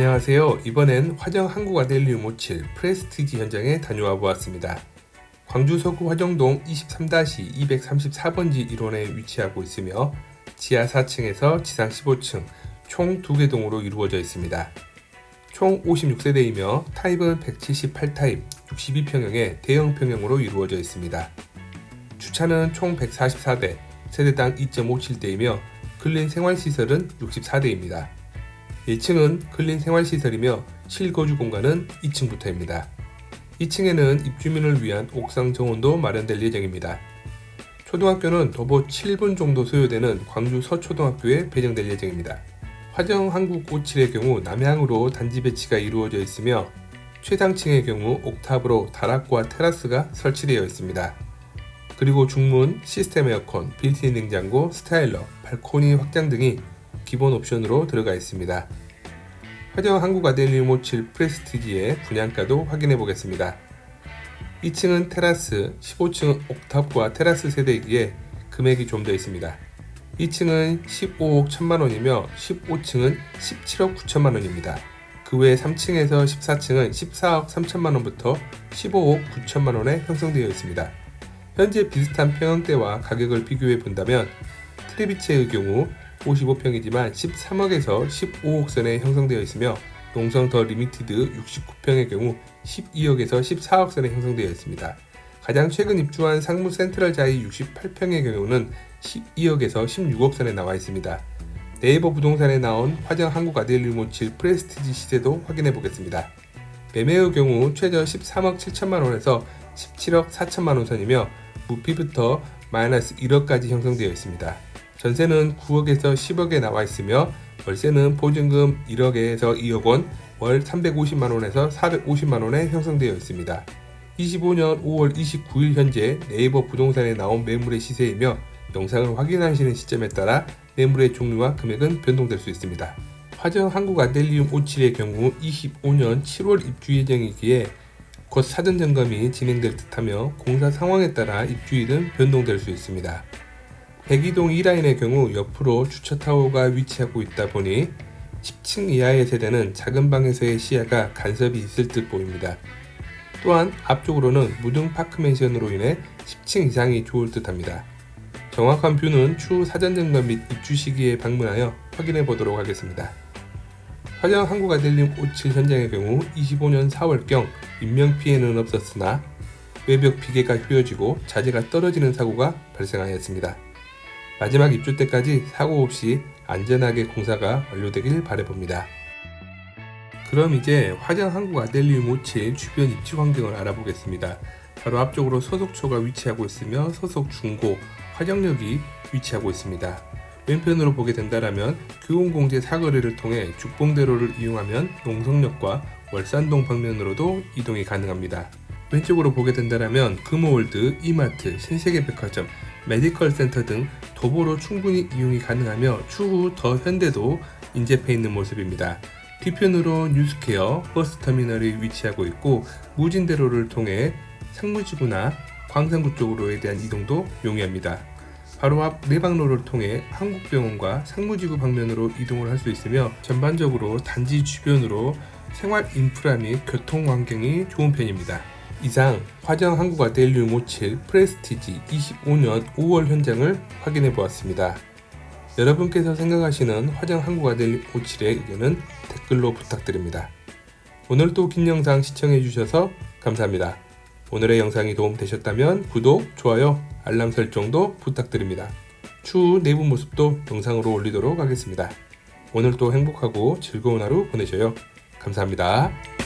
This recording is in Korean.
안녕하세요. 이번엔 화정 한국아델리움 57 프레스티지 현장에 다녀와 보았습니다. 광주 서구 화정동 23-234번지 1원에 위치하고 있으며 지하 4층에서 지상 15층 총 2개 동으로 이루어져 있습니다. 총 56세대이며 타입은 178타입 62평형의 대형 평형으로 이루어져 있습니다. 주차는 총 144대, 세대당 2.57대이며 근린 생활시설은 64대입니다. 1층은 근린 생활시설이며 실거주 공간은 2층부터입니다. 2층에는 입주민을 위한 옥상 정원도 마련될 예정입니다. 초등학교는 도보 7분 정도 소요되는 광주 서초등학교에 배정될 예정입니다. 화정 한국 57의 경우 남향으로 단지 배치가 이루어져 있으며 최상층의 경우 옥탑으로 다락과 테라스가 설치되어 있습니다. 그리고 중문, 시스템 에어컨, 빌트인 냉장고, 스타일러, 발코니 확장 등이 기본 옵션으로 들어가 있습니다. 화정 한국 아델리움 57 프레스티지의 분양가도 확인해 보겠습니다. 2층은 테라스, 15층은 옥탑과 테라스 세대이기에 금액이 좀 더 있습니다. 2층은 15억 1천만 원이며 15층은 17억 9천만 원입니다. 그 외 3층에서 14층은 14억 3천만 원부터 15억 9천만 원에 형성되어 있습니다. 현재 비슷한 평형대와 가격을 비교해 본다면 트레비체의 경우 55평이지만 13억에서 15억 선에 형성되어 있으며 농성 더 리미티드 69평의 경우 12억에서 14억 선에 형성되어 있습니다. 가장 최근 입주한 상무 센트럴 자이 68평의 경우는 12억에서 16억 선에 나와 있습니다. 네이버 부동산에 나온 화정 한국 아델리움 7 프레스티지 시세도 확인해 보겠습니다. 매매의 경우 최저 13억 7천만 원에서 17억 4천만 원 선이며 무피부터 마이너스 1억까지 형성되어 있습니다. 전세는 9억에서 10억에 나와 있으며 월세는 보증금 1억에서 2억 원, 월 350만 원에서 450만 원에 형성되어 있습니다. 25년 5월 29일 현재 네이버 부동산에 나온 매물의 시세이며 영상을 확인하시는 시점에 따라 매물의 종류와 금액은 변동될 수 있습니다. 화정 한국 아델리움 57의 경우 25년 7월 입주 예정이기에 곧 사전 점검이 진행될 듯하며 공사 상황에 따라 입주일은 변동될 수 있습니다. 백이동 2라인의 경우 옆으로 주차타워가 위치하고 있다 보니 10층 이하의 세대는 작은 방에서의 시야가 간섭이 있을 듯 보입니다. 또한 앞쪽으로는 무등 파크맨션으로 인해 10층 이상이 좋을 듯 합니다. 정확한 뷰는 추후 사전 점검 및 입주 시기에 방문하여 확인해 보도록 하겠습니다. 화정 아델림 57 현장의 경우 25년 4월경 인명 피해는 없었으나 외벽 비계가 휘어지고 자재가 떨어지는 사고가 발생하였습니다. 마지막 입주 때까지 사고 없이 안전하게 공사가 완료되길 바라봅니다. 그럼 이제 화정 한국 아델리움 57 주변 입지 환경을 알아보겠습니다. 바로 앞쪽으로 서석초가 위치하고 있으며 서석 중고, 화정역이 위치하고 있습니다. 왼편으로 보게 된다면 교원공제 사거리를 통해 죽봉대로를 이용하면 농성역과 월산동 방면으로도 이동이 가능합니다. 왼쪽으로 보게 된다면 금호월드, 이마트, 신세계백화점, 메디컬 센터 등 도보로 충분히 이용이 가능하며 추후 더 현대도 인접해 있는 모습입니다. 뒤편으로 뉴스케어 버스터미널이 위치하고 있고 무진대로를 통해 상무지구나 광산구 쪽으로에 대한 이동도 용이합니다. 바로 앞 내방로를 통해 한국병원과 상무지구 방면으로 이동을 할 수 있으며 전반적으로 단지 주변으로 생활 인프라 및 교통 환경이 좋은 편입니다. 이상 화정 한국아 델리움 57 프레스티지 25년 5월 현장을 확인해 보았습니다. 여러분께서 생각하시는 화정 한국아 델리움 57의 의견은 댓글로 부탁드립니다. 오늘도 긴 영상 시청해 주셔서 감사합니다. 오늘의 영상이 도움되셨다면 구독, 좋아요, 알람 설정도 부탁드립니다. 추후 내부 모습도 영상으로 올리도록 하겠습니다. 오늘도 행복하고 즐거운 하루 보내셔요. 감사합니다.